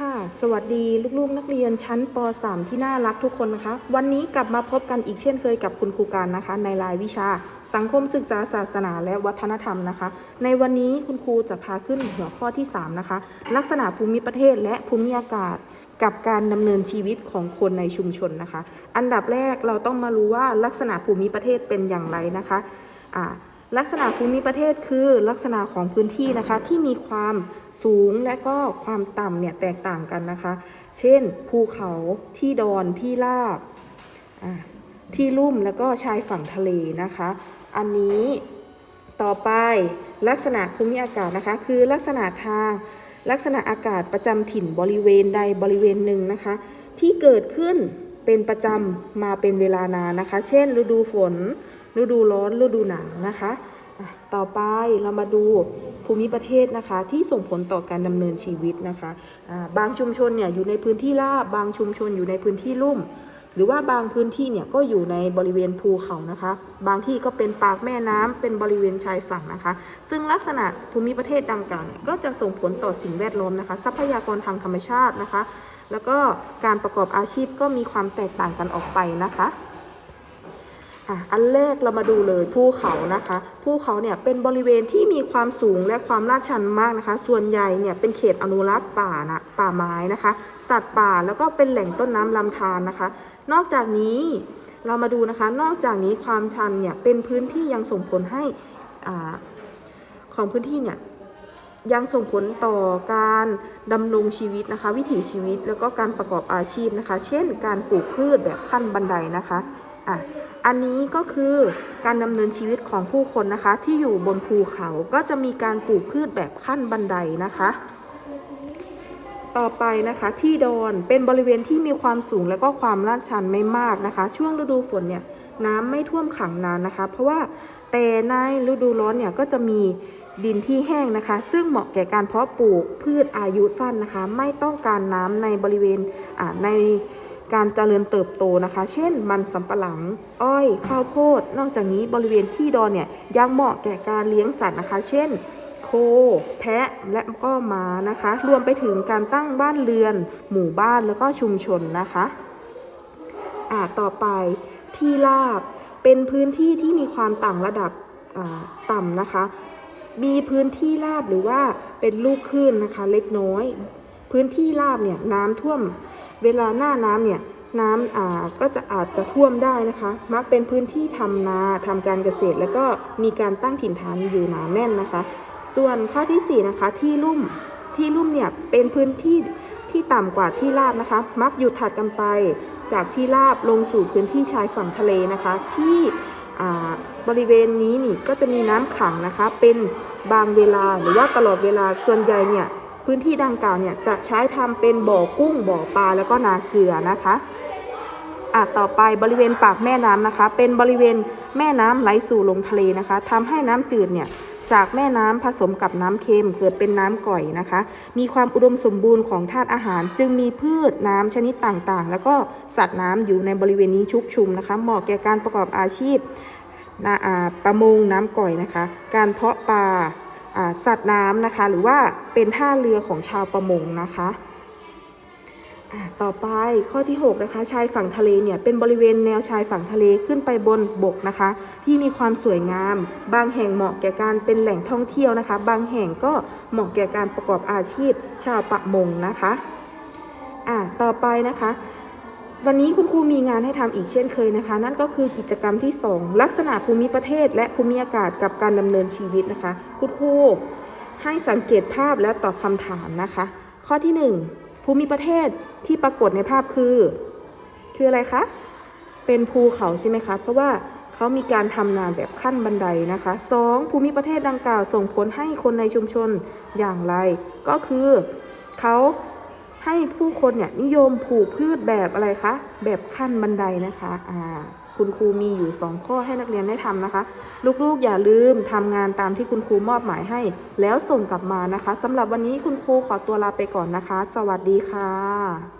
ค่ะสวัสดีลูกๆนักเรียนชั้นป .3 ที่น่ารักทุกคนนะคะ วันนี้กลับมาพบกันอีกเช่นเคยกับคุณครูการนะคะ ในรายวิชา สังคมศึกษาศาสนาและวัฒนธรรมนะคะ ในวันนี้คุณครูจะพาขึ้นหัวข้อที่ 3 นะคะ ลักษณะภูมิประเทศและภูมิอากาศกับการดำเนินชีวิตของคนในชุมชนนะคะ อันดับแรกเราต้องมารู้ว่าลักษณะภูมิประเทศเป็นอย่างไรนะคะลักษณะภูมิประเทศคือลักษณะของพื้นที่นะคะที่มีความ สูงและก็ความต่ำเนี่ยแตกต่างกันนะคะ เช่นภูเขาที่ดอนที่ราบที่ลุ่มแล้วก็ชายฝั่งทะเลนะคะ อันนี้ต่อไปลักษณะภูมิอากาศนะคะ คือลักษณะทางลักษณะอากาศประจำถิ่นบริเวณใดบริเวณหนึ่งนะคะ ที่เกิดขึ้นเป็นประจำมาเป็นเวลานานนะคะ เช่น ฤดูฝน ฤดูร้อน ฤดูหนาวนะคะ ต่อไปเรามาดูภูมิประเทศนะคะ ที่ส่งผลต่อการดำเนินชีวิตนะคะบางชุมชนเนี่ยอยู่ในพื้นที่ราบบางชุมชนอยู่ในพื้นที่ลุ่ม หรือว่าบางพื้นที่เนี่ยก็อยู่ในบริเวณภูเขานะคะ บางที่ก็เป็นปากแม่น้ำเป็นบริเวณชายฝั่งนะคะ ซึ่งลักษณะภูมิประเทศดังกล่าวเนี่ยก็จะส่งผลต่อสิ่งแวดล้อมนะคะ ทรัพยากรทางธรรมชาตินะคะ แล้วก็การประกอบอาชีพก็มีความแตกต่างกันออกไปนะคะ อะอันแรกเรามาดูเลยภูเขานะคะภูเขาเนี่ยเป็นบริเวณที่มีความสูงและความลาดชันมากนะคะ ส่วนใหญ่เนี่ยเป็นเขตอนุรักษ์ป่านะป่าไม้นะคะ สัตว์ป่าแล้วก็เป็นแหล่งต้นน้ำลำธารนะคะ นอกจากนี้เรามาดูนะคะ นอกจากนี้ความชันเนี่ยเป็นพื้นที่ยังส่งผลให้อ่าของพื้นที่เนี่ยยังส่งผลต่อการดำรงชีวิตนะคะ วิถีชีวิตแล้วก็การประกอบอาชีพนะคะ เช่น การปลูกพืชแบบขั้นบันไดนะคะ อะอันนี้ก็คือการดำเนินชีวิตของผู้คนนะคะ ที่อยู่บนภูเขาก็จะมีการปลูกพืชแบบขั้นบันไดนะคะ ต่อไปนะคะที่ดอนเป็นบริเวณที่มีความสูงและก็ความลาดชันไม่มากนะคะ ช่วงฤดูฝนเนี่ยน้ำไม่ท่วมขังนานนะคะ เพราะว่าแต่ในฤดูร้อนเนี่ยก็จะมีดินที่แห้งนะคะ ซึ่งเหมาะแก่การเพาะปลูกพืชอายุสั้นนะคะ ไม่ต้องการน้ำในบริเวณอ่าใน การเจริญเติบโตนะคะ เช่น มันสำปะหลัง อ้อย ข้าวโพด นอกจากนี้บริเวณที่ดอนเนี่ยยังเหมาะแก่การเลี้ยงสัตว์นะคะ เช่น โค แพะ และก็ม้านะคะ รวมไปถึงการตั้งบ้านเรือน หมู่บ้านแล้วก็ชุมชนนะคะอ่าต่อไปที่ราบเป็นพื้นที่ที่มีความต่างระดับต่ำนะคะ มีพื้นที่ราบหรือว่าเป็นลูกคลื่นนะคะ เล็กน้อย พื้นที่ราบเนี่ยน้ำท่วม เวลาหน้าน้ำเนี่ยน้ำอ่าก็จะอาจจะท่วมได้นะคะ มักเป็นพื้นที่ทำนาทำการเกษตร แล้วก็มีการตั้งถิ่นฐานอยู่หนาแน่นนะคะ ส่วนข้อที่สี่นะคะที่ลุ่มที่ลุ่มเนี่ยเป็นพื้นที่ที่ต่ำกว่าที่ราบนะคะ มักอยู่ถัดกันไป จากที่ราบลงสู่พื้นที่ชายฝั่งทะเลนะคะ ที่อ่าบริเวณนี้นี่ก็จะมีน้ำขังนะคะ เป็นบางเวลาหรือว่าตลอดเวลาส่วนใหญ่เนี่ย พื้นที่ดังกล่าวเนี่ยจะใช้ทำเป็นบ่อกุ้งบ่อปลาแล้วก็นาเกลือนะคะอะต่อไปบริเวณปากแม่น้ำนะคะ เป็นบริเวณแม่น้ำไหลสู่ลงทะเลนะคะทำให้น้ำจืดเนี่ยจากแม่น้ำผสมกับน้ำเค็มเกิดเป็นน้ำก่อยนะคะ มีความอุดมสมบูรณ์ของธาตุอาหาร จึงมีพืชน้ำชนิดต่างๆ แล้วก็สัตว์น้ำอยู่ในบริเวณนี้ชุกชุมนะคะ เหมาะแก่การประกอบอาชีพนาอาประมงน้ำก่อยนะคะ การเพาะปลา สัตว์น้ำนะคะ หรือว่าเป็นท่าเรือของชาวประมงนะคะต่อไปข้อที่ 6 นะคะ ชายฝั่งทะเลเนี่ยเป็นบริเวณแนวชายฝั่งทะเลขึ้นไปบนบกนะคะ ที่มีความสวยงาม บางแห่งเหมาะแก่การเป็นแหล่งท่องเที่ยวนะคะ บางแห่งก็เหมาะแก่การประกอบอาชีพชาวประมงนะคะอะต่อไปนะคะ วันนี้คุณครูมีงานให้ทำอีกเช่นเคยนะคะ นั่นก็คือกิจกรรมที่ 2 ลักษณะภูมิประเทศ และภูมิอากาศกับการดำเนินชีวิตนะคะ คุณครูให้สังเกตภาพแล้วตอบคำถามนะคะ ข้อที่ 1 ภูมิประเทศที่ปรากฏในภาพคือ คืออะไรคะ เป็นภูเขาใช่ไหมคะเพราะว่าเขามีการทำนาแบบขั้นบันไดนะคะ 2. ภูมิประเทศดังกล่าวส่งผลให้คนในชุมชนอย่างไร ก็คือเขา ให้ผู้คนเนี่ยนิยมปลูกพืชแบบอะไรคะ แบบขั้นบันไดนะคะอ่าคุณครูมีอยู่ 2 ข้อให้นักเรียนได้ทำนะคะ ลูกๆอย่าลืมทำงานตามที่คุณครูมอบหมายให้ แล้วส่งกลับมานะคะสำหรับวันนี้คุณครูขอตัวลาไปก่อนนะคะ สวัสดีค่ะ